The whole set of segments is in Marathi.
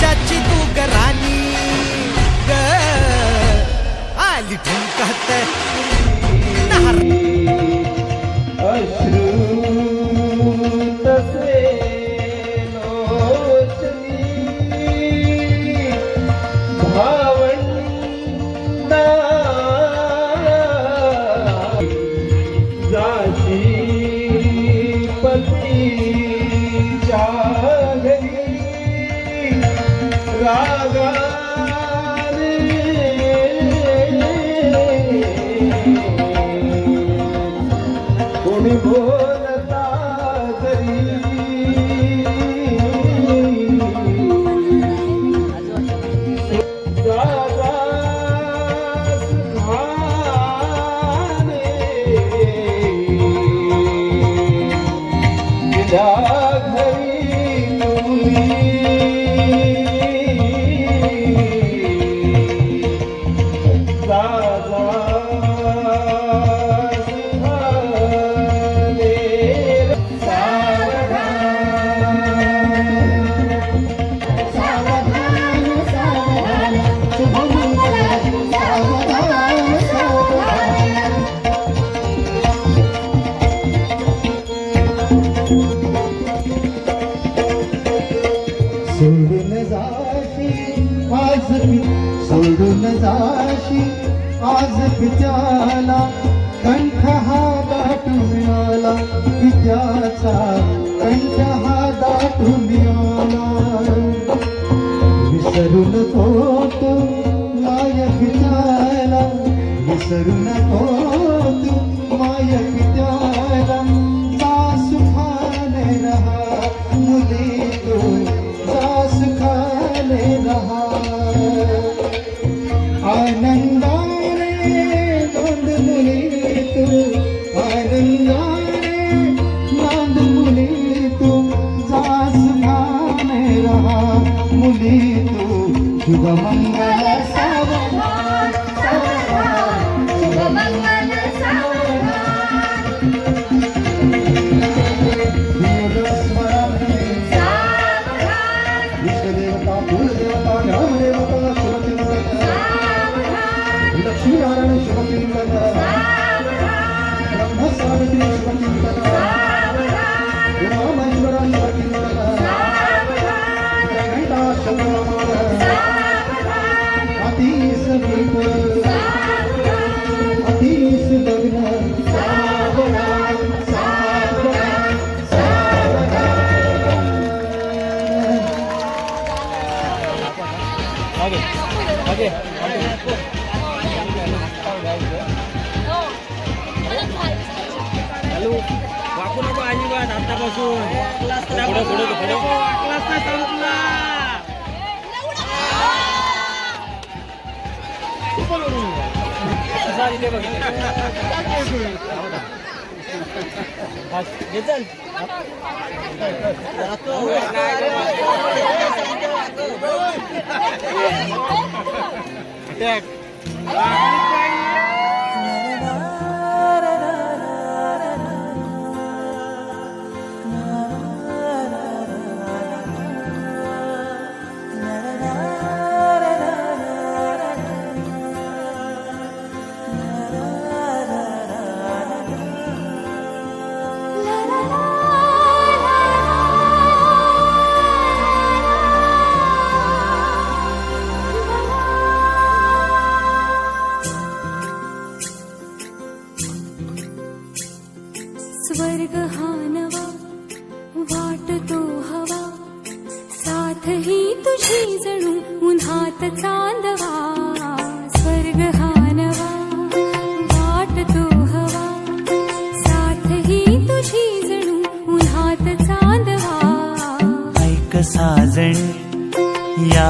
चाची तू गरानी ग. आली ठुमकात তুমি বল आज पित्याला कंठ हा दाटू मिळाला पित्याचा कंठ हा दाटू मिळाला विसरून तो तो लाय पित्याला विसरून मुली तू जास नामे मुली तू शुभ मंगल सा हॅलो. वाकू नको अजिबात आतापासून. पुढे पुढे पुढे. वाकलाच नाही संपला. घेचल attack. Yeah.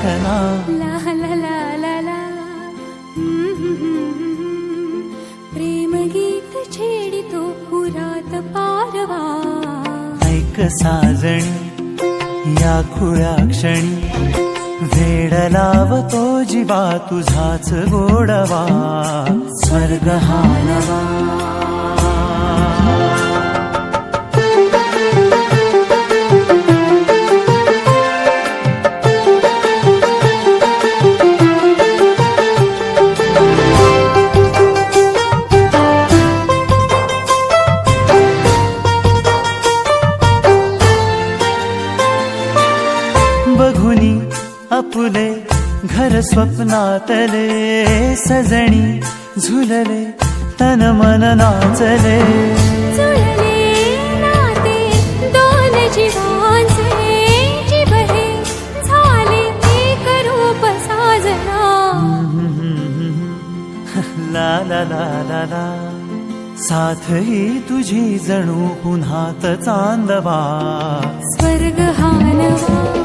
ऐकना ला ला ला ला ला. प्रेम गीत छेडितो पुरात पारवा। ऐक साजणी या खुळ्या क्षणी। वेड लावतो जीवा तुझाच गोडवा। स्वर्ग हा स्वप्नातले सजणी झुलले तन मन नाचले. ला ला ला ला ला. साथ ही तुझी जणू पुन्हात चांदवा. स्वर्ग हा नवा